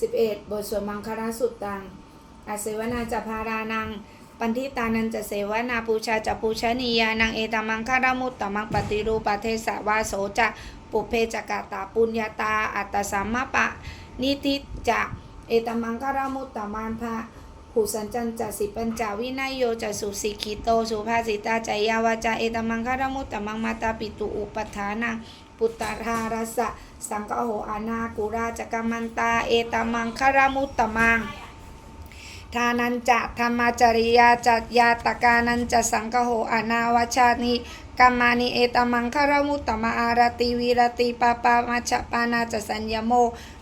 11 บทสวดมังคลสุตตังอาเสวนาจะพารานัง ปันทิตานันจะเสวนาปูชาจะปูชนียานังเอตมังคารมุตตมังปฏิรูปเทสวาโสจะปุเพจกาตาปุญญาตา อัตตสัมมปะ นิติจะเอตมังคารมุตตมันภาหูสัญจันจะสิปัญจาวินัยโยจะสุสิกิโตสุภาสิตาใจยาวาจาเอตมังคารมุตตมังมาตาปิตุอุปทานัง ปุตตารารัสะสังกโหอานากุราจกมันตา เอตมังคารมุตตมังทานันจะธรรมจริยาจัตยาตกานันจะสังคโหอนาวชานิกัมมานิเอตมังคารมุตตมะอารติวิรติปาปามัชปานาจะสัญญโม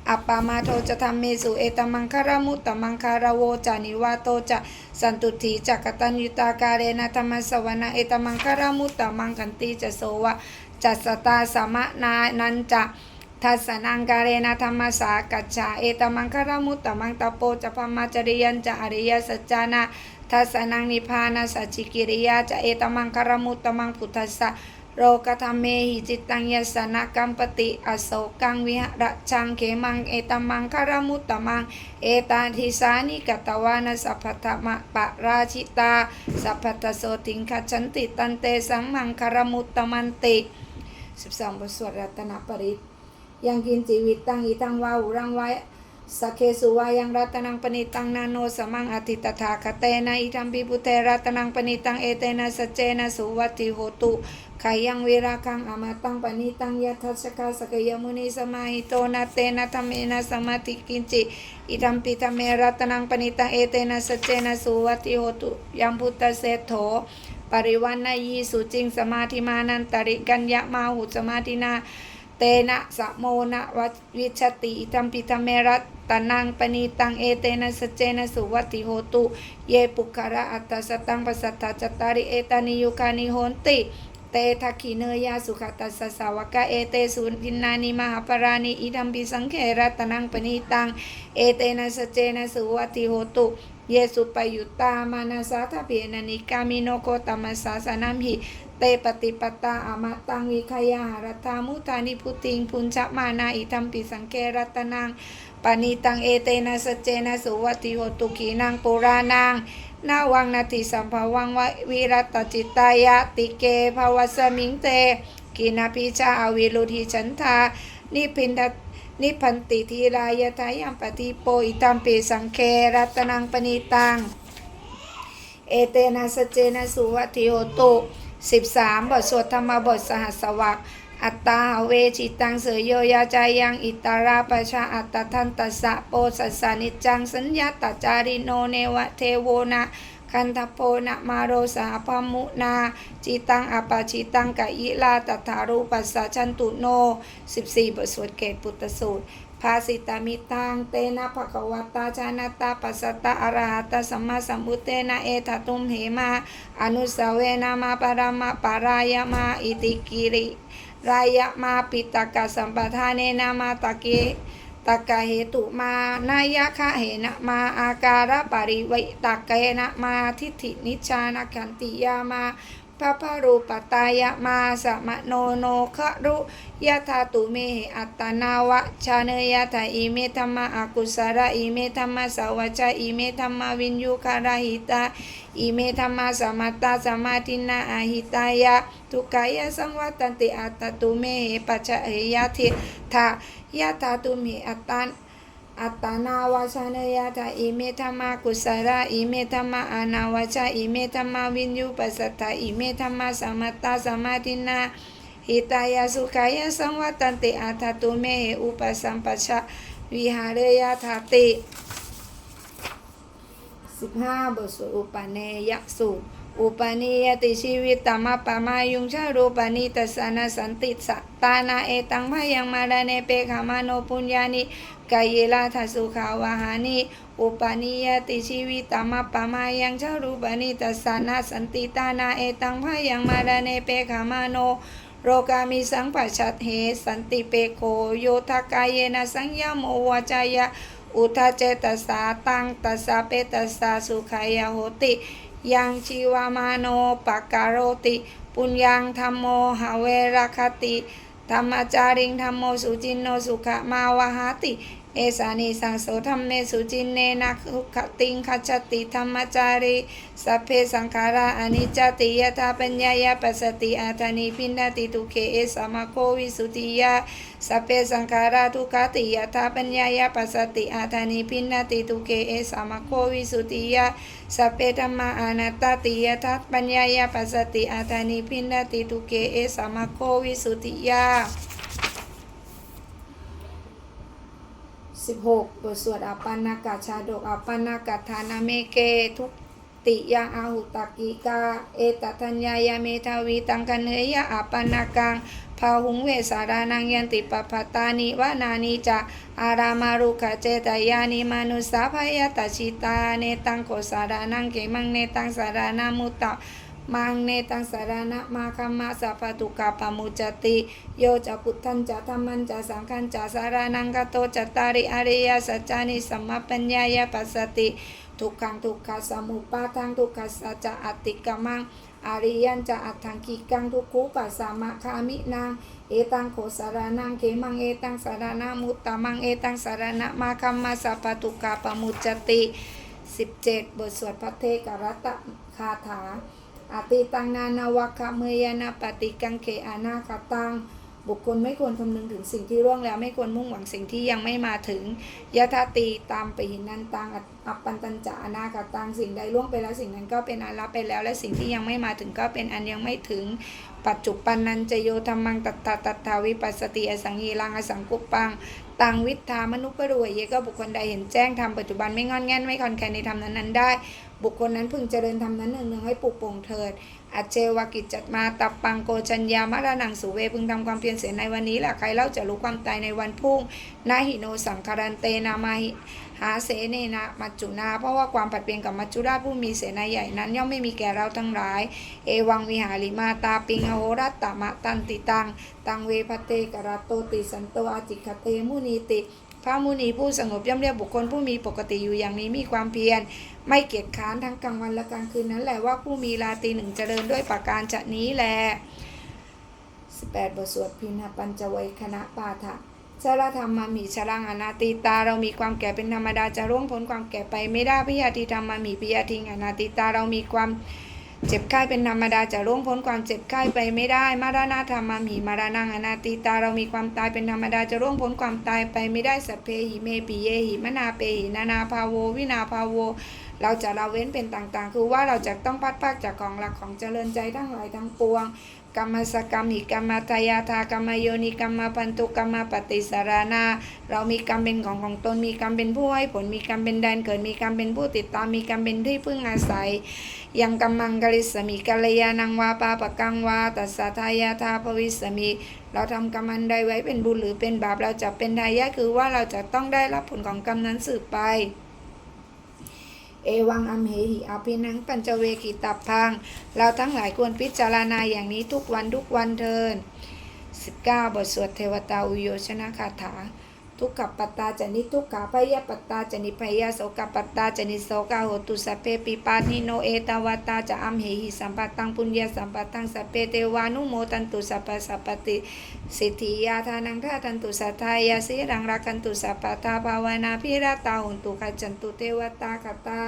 อัปปามาโทจะธรรมเมสุเอตมังคารมุตตมังคารโวจานิวาโตจะสันตุถีจักตัญยุตาการเรนะธรรมสวนะเอตมังคารมุตตมังคันติจะโสวะ จัสตาสมะนานันจะทัสนังการเรนะธรรมสากัจฉาเอตมังคารมุตตมังตะโปจะพมาจริยันจะอริยสัจจานะทัสนังนิพพานาสัจจิกิริยาจะเอตมังคารมุตตมังพุทธัสสะโรกธรรมเมหิจิตตังยสนะกัมปติอโศกังวิหระชังเขมังเอตมังคารมุตตมัง เอตาทิสานิกตวานะสัพพทมะปะราชิตา สัพพทโสติงคัจฉันติตันเตสังมังคารมุตตมันติ 12 บทสวดรัตนปริตยังกินจีวิตตังอีตังวาหุรังไว้สกเคสุวายังรัตนังปณิตังนาโนสมังอธิตถาคเตนะอิทัมปิปุเตรัตนังปณิตังเอเตนะสัจเจนะสุวัติโหตุขายังเวราคังอมาตังปณิตังยทัสสกาสกยมุนีสมาหิโตนะเตนะธรรมเมนะสมาธิกินจิอิทัมปิธรรมเมรัตนังปณิตังเอเตนะสัจเจนะสุวัติโหตุยัมพุตตเสโถ ปริวันนายีสุจิงสมาธิมานันตริกัญญะมาหุสมาธินาเตนะสะโมนะวัวิชติอิทัมปิธรรมเมรัตตนังปณีตังเอเตนะสเจนะสุวัติโหตุเยปุคาระอัตตสตังปัสสัทธจตาริเอตานิยุคานิโหนติเตทักขิเนยาสุขตัสสาวกะเอเตสุทินนานิมหาปรานิอิทัมปิสังเขรัตนังปณีตังเอเตนะสเจนะสุวัติโหตุ เยสุปยุตตามานาสาทะเพนะนิกามิโนโกตมัสสาสนัมหิเตปฏิปตาอมตังวิคยาหรัตถามุตานิพุติงพุญชมานาอิทัมปิสังเกรัตนังปานิตังเอเตนะสเจนะสุวัติโหตุกีนังปุรานังนาวังนาติสัมภวังววิรัตจิตายะติเกภวสมิงเตกินาพิชาอวิรุธิฉันทา นิพินทนิพันติทีรายทายัมปฏิโปอิตัมเปสังเครัตนังปณิตัง เอเตนะสเจนะสุวัติโหตุ13บทสวดธรรมบทสหัสวรัตตาเวจิตังเสยโยยาใจยังอิตาราปชาอัตตทันตัสสะโปสัสสานิจจังสัญญาตจาริโนเนวะเทโวนะ คันทโพนะมาโรสาพมุนาจิตังอปาจิตังกะยิลาตถารูปัสสะชันตุโน 14 บทสวดเกตปุตตสูตรภาสิตามิตังเตนะภะคะวตาชานาตาปัสสตาอรหะตสัมมาสัมพุทเตนะเอทตุมเหมาอนุสาวเวนะมาปรามะปารายมาอิติกิริรายมาปิตกะสัมปทานเนนามาตะเก ตะกะเหตุมานายะคะเหนะมาอาการะปริวิตะเกนะมาทิฏฐินิชานะกันติยามา พระพรูปตายะมาสมะโนโนคะรุยะธาตุเมหิอัตนาวะชาเนยะทาอิเมธรรมะอากุสระอิเมธรรมะสาวจาอิเมธรรมะวินยุคาราหิตาอิเมธรรมะสมัตตาสมาธินาอาหิตายะทุกายะสังวัตันติอัตตุเมหิปัจเหยะทิทายะธาตุเมอัตตัน อัตนาวาชานยาตาอิเมธรรมากุสระอิเมธรรมาอานาวาชาอิเมธรรมาวินยูปัสสัทธาอิเมธรรมาสมัตตาสมาธินาหิตายาสุขายะสังวัตันติอัตตตุเมหิอุปสัมปชะวิหารยาธาติสิบห้าบทสวดอุปเนยสูตรอุปนิยติชีวิตตมะปะมายุงชารูปนิตัสสนะสันติสัตตานาเอตังพยังมาดาเนเปขามโนปุญญานิ กายเยลาทัสุขาวาหานิอุปนิยติชีวิตามะปะมายังชารูปนิตัสสานาสันติตานาเอตังพายังมาดาเนเปขามโน โรกามิสังปัชชัตเหสันติเปโคโยทากายเยนะสัญญาโมวาจายะอุทาเจตสาตังตัสสเปตัสสะสุขายโหติ ยังชีวามาโนปะการโรติ ปุญญังธรรมโมหเวรคติ ธรรมจาริงธรรมโมสุจินโนสุขมาวหาติ เอสานิสังโสธรรมเมสุจินเนนะทุกขติงคัจติธรรมจาริสัพเพสังขาราอนิจจติยตาปัญญายาปัสสติอาทานิพินาติทุเคเอสมาโควิสุติยาสัพเพสังขาราทุกขติยตาปัญญายาปัสสติอาทานิพินาติทุเคเอสมาโควิสุติยาสัพเพธรรมาอนัตตติยตาปัญญายาปัสสติอาทานิพินาติทุเคเอสมาโควิสุติยา 16 บทสวดอาปันนากาชาดกอาปันนากาธานาเมเกทุกติยาอาหุตกิกา เอตทัญญายาเมทาวีตังกันเนยะอาปันนากังพาหุงเวสารานังยันติปปตานิวานานิจะอารามารุขเจตยานิมานุสาภยตชิตาเนตังโกสารานังเกมังเนตังสารานามุตตะ มังเนตังสารณะมาคัมมาสัพพตุกาปมุจติ โยจะพุทธันจะธรรมันจะสังฆันจะสารนังกโตจตาริอริยสัจจานิสัมมาปัญญายปัสสติทุกขังทุกขสมุปาทังทุกขสัจจะอติกมังอริยันจะอัตถังกิกังทุกขุปัสสามะคามินางเอตังโขสารนังเขมังเอตังสารณะมุตตะมังเอตังสารณะมาคัมมาสัพพตุกาปมุจจติ 17 บทสวดพระเทกรัตคาถา อติตังนานาวคเมยนาปฏิกังเขอานาคตัง บุคคลไม่ควรคำนึงถึงสิ่งที่ร่วงแล้วไม่ควรมุ่งหวังสิ่งที่ยังไม่มาถึงยะทาตีตามไปหินนันตังอัปปันตัญจะอนาคตังสิ่งใดล่วงไปแล้วสิ่งนั้นก็เป็นอันรับไปแล้ว และสิ่งที่ยังไม่มาถึงก็เป็นอันยังไม่ถึง ปัจจุปันนันจโยธรรมังตัตตาตัตถาวิปัสสติอสังยีรังอสังกุปปังตังวิทามนุปรวยเยก็บุคคลใดเห็นแจ้งทำปัจจุบันไม่งอนแง่นไม่คอนแคนในธรรมนั้นๆได้ บุคคลนั้นพึงเจริญธรรมนั้นเนืองๆให้ปลุกปลงเถิดอัจเจวกิจจัดมาตับปังโกจัญญามะระนังสุเวพึงทำความเพียรเสียในวันนี้แหละใครเล่าจะรู้ความตายในวันพุ่งนาหิโนสังคารันเตนามาหิหาเสเนนะมัจจุนา เพราะว่าความผัดเปลี่ยนกับมัจจุราชผู้มีเสนาใหญ่นั้น ย่อมไม่มีแก่เราทั้งหลาย เอวังวิหาริมาตาปิงอโหรัตตมะตันติตัง ตังเวพเตกรัตโตติสันโตอาจิคเตมุนีติ พระมุนีผู้สงบย่อมเรียกบุคคลผู้มีปกติอยู่อย่างนี้มีความเพียร ไม่เกียจค้านทั้งกลางวันและกลางคืนนั้นแหละว่าผู้มีราตรีหนึ่งเจริญด้วยประการจะนี้แล 18 บทสวดพินหปัญจวัยคณะปาฐะชาธรรมมามีชลังอนาติตา เรามีความแก่เป็นธรรมดาจะร่วงพ้นความแก่ไปไม่ได้พิยาติธรรมมามีพิยาทิงอนาติตาเรามีความ เจ็บไข้เป็นธรรมดาจะร่วงพ้นความเจ็บไข้ไปไม่ได้ มารานาธรรมามีมารานังอนาติตาเรามีความตายเป็นธรรมดาจะร่วงพ้นความตายไปไม่ได้สัพเพหิเมปิเยหิมนาเปหินานาภาโว วินาภาโว เราจะละเว้นเป็นต่างๆ คือว่าเราจะต้องพัดพากจากของหลักของเจริญใจทั้งหลายทั้งปวงกรรมสกรรมิกรรมทายาทากรรมโยนิกรรมพันตุกรรมปฏิสารนา เรามีกรรมเป็นของของตนมีกรรมเป็นผู้ให้ผลมีกรรมเป็นแดนเกิดมีกรรมเป็นผู้ติดตามมีกรรมเป็นที่พึ่งอาศัย ยังกรรมังกริสมิกัลยานังวาปาปะกังวาตัสสะทายาทาภวิสมิเราทำกรรมอันใดไว้เป็นบุญหรือเป็นบาปเราจะเป็นทายาคือว่าเราจะต้องได้รับผลของกรรมนั้นสืบไป เอวังอัมเหหิอภินังปัญจเวกิตับพัง เราทั้งหลายควรพิจารณาอย่างนี้ทุกวันทุกวันเทิน19 บทสวดเทวตาอุโยชนะคาถา ทุกขปัตตาจนิทุกขาพยปัตตาจนิพยโสกปัตตาจนิโสกาโหตุสัพเพปิปานิโนเอตาวตาจะอัมเหหิสัมปตังปุญญาสัมปตังสัพเพเทวานุโมตันตุสัพพะสัพติสิทธิยาทานังทาทันตุสัทธายาสิรังรักันตุสัพพะทาภาวนาพิราตาหุนตุขจันตุเทวตาคตา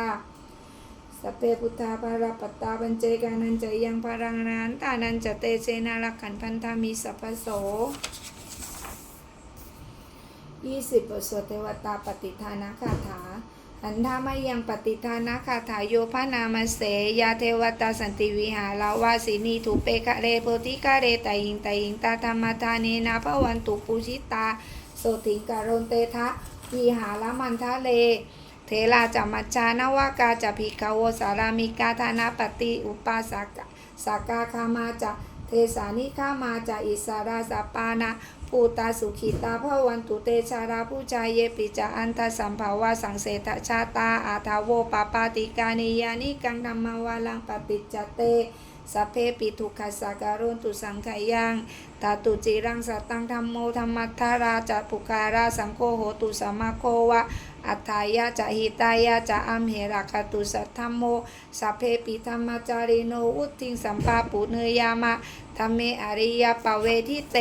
สัพเพพุทธาภาราปัตตาปัญเจกานันจะยังภารังนานตานันจะเตเสนาลักขันพันธามิสัพโส ยี่สิบบทสวดเทวตาปฏิทานาคาถาอันธามายังปฏิทานาคาถาโยพนามเสยาเทวตาสันติวิหาราวาสินีทุเปคะเรโพธิกะเรตยิงตยิงตาธรรมทาเนนาภวันตุปูชิตาโสติงการนเตทะวิหารมันทะเล เทลาจัมมัจจานวากาจะภิกขโวสารามิกาธานาปฏิอุปาสากสากาคามาจะ เทสานิคามาจะอิสาราสปานาภูตาสุขิตาพระวันตุเตชาราผู้ชายเยปิจาอันตสัมภาวะสังเสทชาตาอาทาโวปปาติกานิยานิกังธรรมวาลังปฏิจเตสัพเพปิทุกขสักการุนตุสังขยังตาตุจิรังสตังธรรมโมธรรมัทธาราจะปุการาสังโฆโหตุสัมมาโควะ อัฏฐายาจะหิตายาจะอัมเหรักตุสัทธโมสัพเพปิธรรมจาริโนอุตติงสัมปาปุเนยามะธรรมเมอริยปเวทิเต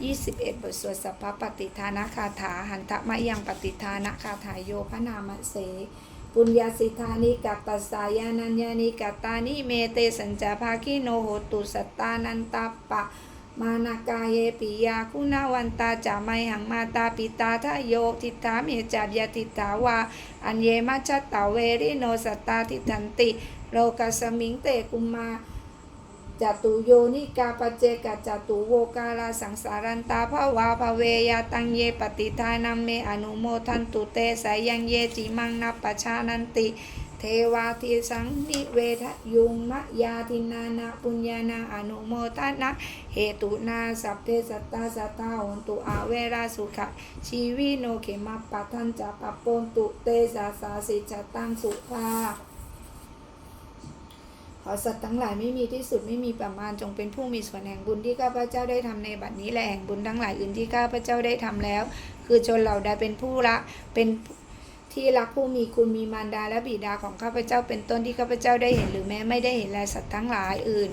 21 บทสวดสัพพปฏิทานคาถา หันทะมะยังปฏิทานคาถาโยพนามเส ปุญญาสิทธานิกัตตสายานัญญานิกัตตานิเมเตสัญจาภาคิโนโหตุสัตตานันตาปะ มานากายเยปิยาคุณาวันตาจาไมหังมาตาปิตาทะโยทิตาเมจัดยติตาวาอันเยมัจจตตาเวริโนสตาทิทันติ โลกัสมิงเตกุมมาจตุโยนิกาปเจกจตุโวกาลาสังสารันตาภาวาภเวยาตังเยปฏิทานัมเมอนุโมทันตุเตสายังเยจิมังนัปปชานันติ เทวาทิสังนิเวทยุงมะยาทินานาปุญญานาอนุโมทนาเหตุนาสัพเพสัตตาสัตตาหนตุอาเวราสุขะชีวิโนเขมะปัทันจะปะปนตุเตสาสาสิจตังสุภาขอสัตว์ทั้งหลายไม่มีที่สุดไม่มีประมาณจงเป็นผู้มีส่วนแห่งบุญที่ข้าพเจ้าได้ทำในบัดนี้และแห่งบุญทั้งหลายอื่นที่ข้าพเจ้าได้ทำแล้ว คือชนเหล่าใดเป็นผู้ละเป็น ที่รักผู้มีคุณมีมารดาและบิดาของข้าพเจ้าเป็นต้นที่ข้าพเจ้าได้เห็นหรือแม้ไม่ได้เห็นแลสัตว์ทั้งหลายอื่น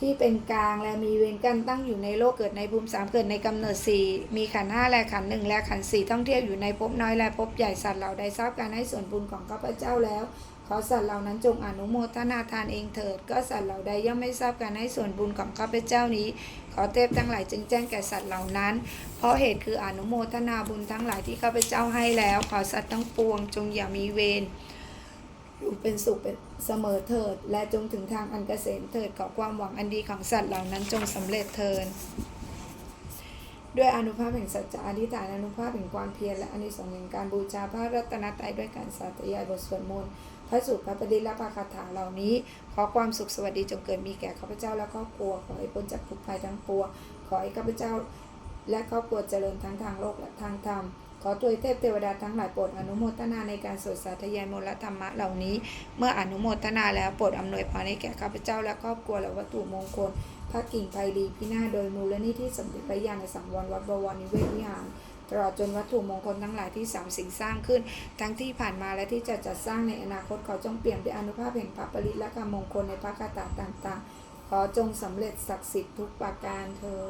ที่เป็นกลางและมีเวรกันตั้งอยู่ในโลกเกิดในภูมิสามเกิดในกำเนิดสี่มีขันห้าและขันหนึ่งและขันสี่ท่องเที่ยวอยู่ในภพน้อยและภพใหญ่สัตว์เหล่าใดทราบการให้ส่วนบุญของข้าพเจ้าแล้ว ขอสัตว์เหล่านั้นจงอนุโมทนาทานเองเถิด ก็สัตว์เหล่าใดย่อมไม่ทราบการให้ส่วนบุญของข้าพเจ้านี้ ขอเทพทั้งหลายจึงแจ้งแก่สัตว์เหล่านั้น เพราะเหตุคืออนุโมทนาบุญทั้งหลายที่ข้าพเจ้าให้แล้ว ขอสัตว์ทั้งปวง จงอย่ามีเวรอยู่เป็นสุขเป็นเสมอเถิด และจงถึงทางอันเกษมเถิดขอความหวังอันดีของสัตว์เหล่านั้นจงสำเร็จเถิดด้วยอนุภาพแห่งสัจจะอธิษฐานอนุภาพแห่งความเพียรและอนิสงส์แห่งการบูชาพระรัตนตรัยด้วยการสาธยายบทสวดมนต์ พระสูตรพระปฏิและพระคาถาเหล่านี้ ขอความสุขสวัสดีจงเกิดมีแก่ข้าพเจ้าและครอบครัว ขอให้พ้นจากทุกภัยทั้งปวง ขอให้ข้าพเจ้า และครอบครัวเจริญทั้งทางโลกและทางธรรม ขอตัวเทพเทวดาทั้งหลายโปรดอนุโมทนาในการสวดสาธยายมลธรรมะเหล่านี้ เมื่ออนุโมทนาแล้วโปรดอำนวยพรให้แก่ข้าพเจ้าและครอบครัวและวัตถุมงคลพระกิ่งไพรีพินาศโดยมูลนิธิสมเด็จพระยาณสังวรวัดบวรนิเวศวิหาร ตลอดจนวัตถุมงคลทั้งหลายที่สามสิ่งสร้างขึ้น ทั้งที่ผ่านมาและที่จะจัดสร้างในอนาคตขอจงเปลี่ยนด้วยอนุภาพแห่งพระปริและกรรมมงคลในพระคาถาต่างๆ ขอจงสำเร็จศักดิ์สิทธิ์ทุกประการเธอ